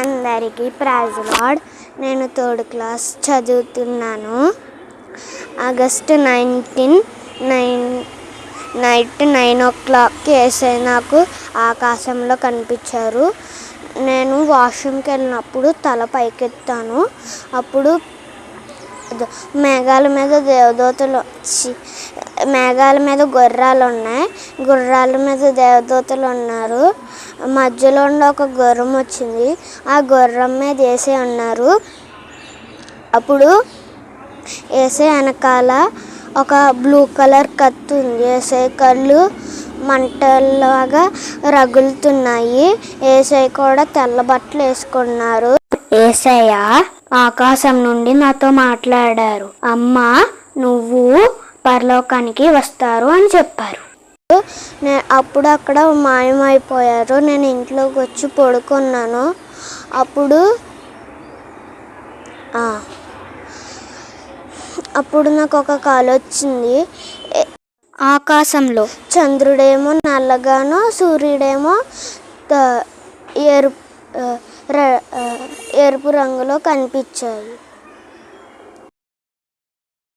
అందరికీ praise lord నేను third class చదువుతున్నాను. August nineteen nine night nine ఓ క్లాక్కి వేసే నాకు ఆకాశంలో కనిపించారు. నేను వాష్రూమ్కి వెళ్ళినప్పుడు తల పైకెత్తాను. అప్పుడు మేఘాల మీద దేవదూతలు వచ్చి మేఘాల మీద గుర్రాలు ఉన్నాయి. గుర్రాల మీద దేవదూతలు ఉన్నారు. మధ్యలో ఉండి ఒక గుర్రం వచ్చింది. ఆ గుర్రం మీద వేసే ఉన్నారు. అప్పుడు వేసే వెనకాల ఒక బ్లూ కలర్ కత్తి ఉంది. వేసే కళ్ళు మంటల్లాగా రగులుతున్నాయి. ఏసై కూడా తెల్ల బట్టలు వేసుకున్నారు. ఏసయ్య ఆకాశం నుండి నాతో మాట్లాడారు. అమ్మా నువ్వు పరలోకానికి వస్తారు అని చెప్పారు. అప్పుడు అక్కడ మాయమైపోయారు. నేను ఇంట్లోకి వచ్చి పడుకున్నాను. అప్పుడు అప్పుడు నాకు ఒక కాల్ వచ్చింది. ఆకాశంలో. చంద్రుడేమో నల్లగాను సూర్యుడేమో త- ఎరుపు ఆ, ర- ఆ, ఎరుపు రంగులో కనిపించాయి.